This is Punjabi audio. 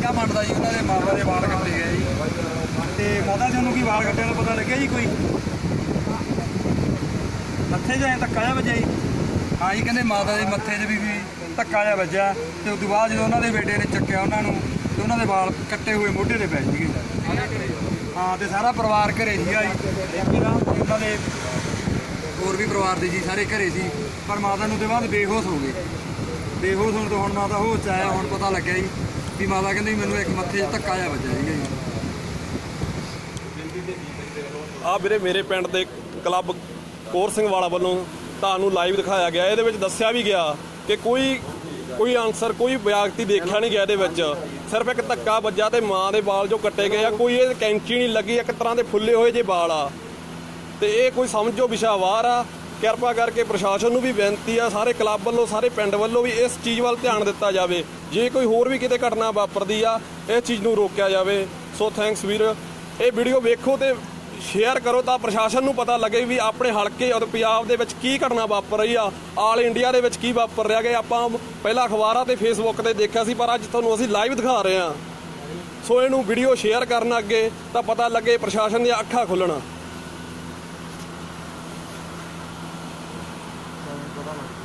ਟੀਕਾ ਮੰਨਦਾ ਜੀ, ਉਹਨਾਂ ਦੇ ਮਾਤਾ ਦੇ ਵਾਲ ਕੱਟੇ ਗਏ ਜੀ। ਤੇ ਮਾਤਾ ਜੀ ਨੂੰ ਕੀ ਵਾਲ ਕੱਟਿਆ ਦਾ ਪਤਾ ਲੱਗਿਆ ਜੀ ਕੋਈ। ਮੱਥੇ ਜਾਏ ਧੱਕਾ ਜਿਹਾ ਵੱਜਿਆ ਜੀ। ਹਾਂ ਜੀ, ਕਹਿੰਦੇ ਮਾਤਾ ਦੇ ਮੱਥੇ 'ਚ ਵੀ ਵੀ ਧੱਕਾ ਜਿਹਾ ਵੱਜਿਆ। ਤੇ ਉਸ ਤੋਂ ਬਾਅਦ ਜਦੋਂ ਉਹਨਾਂ ਦੇ ਬੇਟੇ ਨੇ ਚੱਕਿਆ ਉਹਨਾਂ ਨੂੰ, ਤੇ ਉਹਨਾਂ ਦੇ ਵਾਲ ਕੱਟੇ ਹੋਏ ਮੋਢੇ ਤੇ ਪੈ ਸੀਗੇ ਹਾਂ, ਤੇ ਸਾਰਾ ਪਰਿਵਾਰ ਘਰੇ ਸੀਗਾ ਜੀ। ਉਹਨਾਂ ਦੇ ਹੋਰ ਵੀ ਪਰਿਵਾਰ ਦੇ ਜੀ, ਸਾਰੇ ਘਰੇ ਸੀ। ਪਰ ਮਾਤਾ ਨੂੰ ਤੇ ਬਾਅਦ ਬੇਹੋਸ਼ ਹੋ ਗਏ। ਬੇਹੋਸ਼ ਹੋਣ ਤੋਂ ਹੁਣ ਮਾਤਾ ਹੋਸ਼ ਆਇਆ, ਹੁਣ ਪਤਾ ਲੱਗਿਆ ਜੀ। ਵੀ ਮਾਤਾ ਕਹਿੰਦੀ ਮੈਨੂੰ ਇੱਕ ਮੱਥੇ 'ਚ ਧੱਕਾ ਜਿਹਾ ਵੱਜਿਆ ਸੀਗਾ ਜੀ। ਆ ਵੀਰੇ ਮੇਰੇ ਪਿੰਡ ਦੇ ਕਲੱਬ ਕੋਰ ਸਿੰਘ ਵਾਲਾ ਵੱਲੋਂ ਤੁਹਾਨੂੰ ਲਾਈਵ ਦਿਖਾਇਆ ਗਿਆ। ਇਹਦੇ ਵਿੱਚ ਦੱਸਿਆ ਵੀ ਗਿਆ ਕਿ ਕੋਈ ਕੋਈ ਆਨਸਰ ਕੋਈ ਵਿਅਕਤੀ ਦੇਖਿਆ ਨਹੀਂ ਗਿਆ ਇਹਦੇ ਵਿੱਚ। ਸਿਰਫ ਇੱਕ ਧੱਕਾ ਵੱਜਾ ਤੇ ਮਾਂ ਦੇ ਵਾਲ ਜੋ ਕੱਟੇ ਗਏ ਆ, ਕੋਈ ਇਹ ਕੈਂਚੀ ਨਹੀਂ ਲੱਗੀ, ਇੱਕ ਤਰ੍ਹਾਂ ਦੇ ਫੁੱਲੇ ਹੋਏ ਜੇ ਵਾਲ ਆ। ਤੇ ਇਹ ਕੋਈ ਸਮਝੋ ਵਿਸ਼ਾ ਵਾਰ ਆ। ਕਿਰਪਾ ਕਰਕੇ ਪ੍ਰਸ਼ਾਸਨ ਨੂੰ ਵੀ ਬੇਨਤੀ ਆ, ਸਾਰੇ ਕਲੱਬ ਵੱਲੋਂ, ਸਾਰੇ ਪਿੰਡ ਵੱਲੋਂ ਵੀ ਇਸ ਚੀਜ਼ ਵੱਲ ਧਿਆਨ ਦਿੱਤਾ ਜਾਵੇ। ਜੇ ਕੋਈ ਹੋਰ ਵੀ ਕਿਤੇ ਘਟਨਾ ਵਾਪਰਦੀ ਆ, ਇਸ ਚੀਜ਼ ਨੂੰ ਰੋਕਿਆ ਜਾਵੇ। ਸੋ ਥੈਂਕਸ ਵੀਰ। ਇਹ ਵੀਡੀਓ ਵੇਖੋ ਤੇ ਸ਼ੇਅਰ ਕਰੋ ਤਾਂ ਪ੍ਰਸ਼ਾਸਨ ਨੂੰ ਪਤਾ ਲੱਗੇ ਵੀ ਆਪਣੇ ਹਲਕੇ ਔਰ ਪੰਜਾਬ ਦੇ ਵਿੱਚ ਕੀ ਘਟਨਾ ਵਾਪਰ ਰਹੀ ਆ, ਆਲ ਇੰਡੀਆ ਦੇ ਵਿੱਚ ਕੀ ਵਾਪਰ ਰਿਹਾ ਕਿ ਆਪਾਂ ਪਹਿਲਾਂ ਅਖਬਾਰਾਂ ਤੇ ਫੇਸਬੁੱਕ ਤੇ ਦੇਖਿਆ ਸੀ, ਪਰ ਅੱਜ ਤੁਹਾਨੂੰ ਅਸੀਂ ਲਾਈਵ ਦਿਖਾ ਰਹੇ ਹਾਂ ਸੋ ਇਹਨੂੰ ਵੀਡੀਓ ਸ਼ੇਅਰ ਕਰਨ ਅੱਗੇ ਤਾਂ ਪਤਾ ਲੱਗੇ ਪ੍ਰਸ਼ਾਸਨ ਦੀਆਂ ਅੱਖਾਂ ਖੁੱਲਣ। Bye-bye.